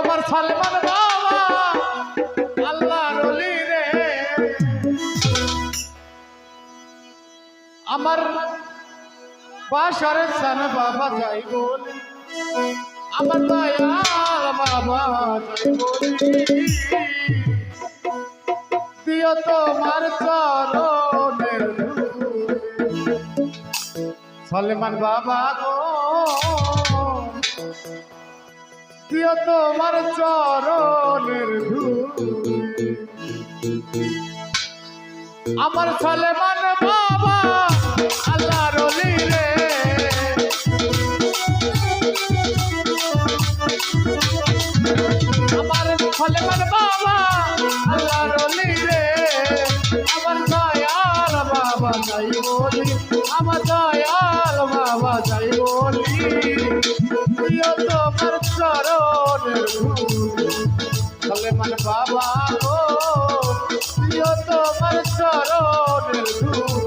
আমার সালমান বাবা আল্লাহ রলি রে। আমার বাসারে সান বাবা যাই বলি আমার দয়াল বাবা যাই বলি দিও তোমার চরণের। সলমান বাবা গো দিও তোমার চরণের আমার সলমান বাবা আল্লাহ রলি রে আমার সলমান বাবা আল্লাহ রলি রে আমার দয়াল বাবা, যাই বলি। আমার দয়াল বাবা, যাই বলি। সলমান বাবা গো প্রিয় তোমার চরণের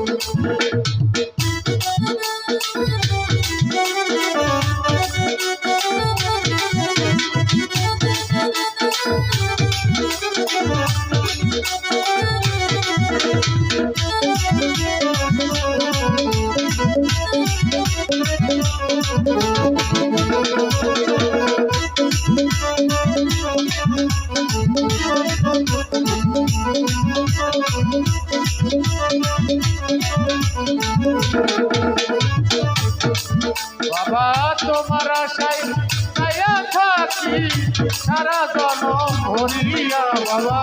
বাবা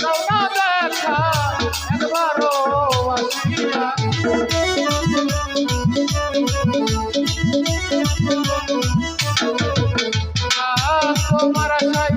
দাও না দেখা একবারও আসিয়া। তোমার আশাই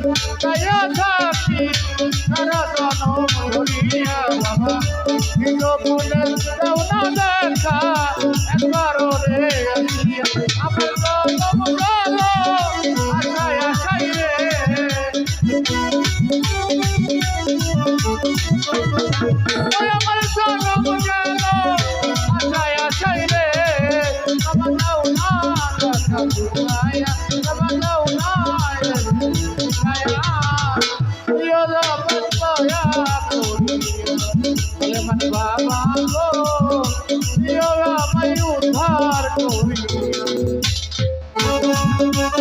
আমার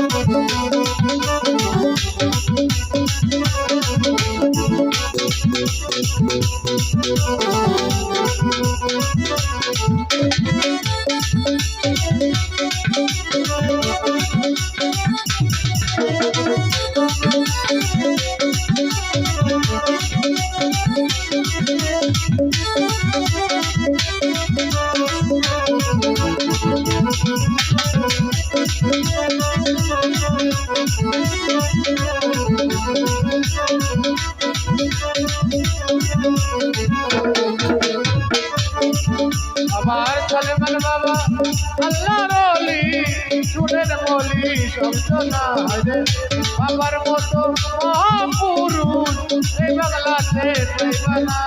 বাবা আল্লাহ রলি শুনেন বলি শব্দ না হাজে। বাবার মতো মহাপুরুষ, এই বাংলাতে পাইবানা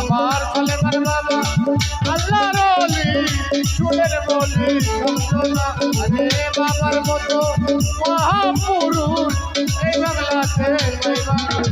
আমার সলমান বাবা আল্লাহ রলি শুনেন বলি শব্দ না হাজে। বাবার মতো মহাপুরুষ, এই বাংলাতে পাইবানা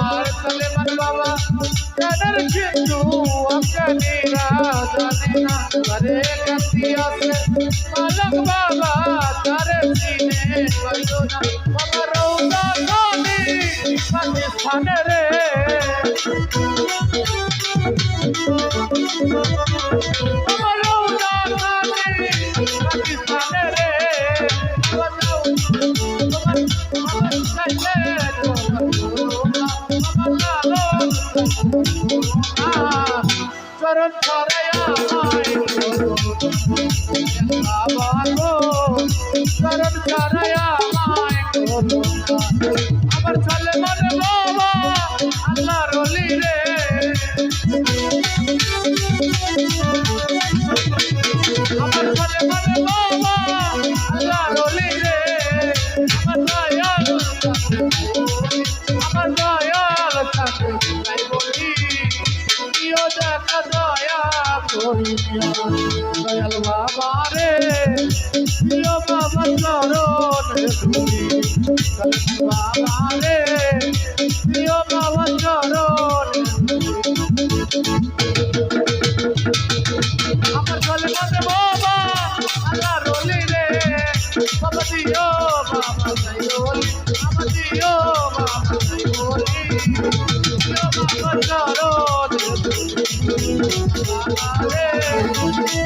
আমার সলেমান বাবা কাদের কিন্তু আকানিরা জানি না তারে গতি আছে মালক বাবা তারে চিনে কইতনা আমার রৌদা খানি পাকিস্তানে চরণ দয়াল বাবা রে প্রিয় বাবা চরণ বাবা রে প্রিয় বাবা চরণ রে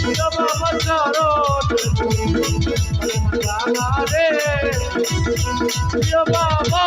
দিও বাবা চরণ রে দিও বাবা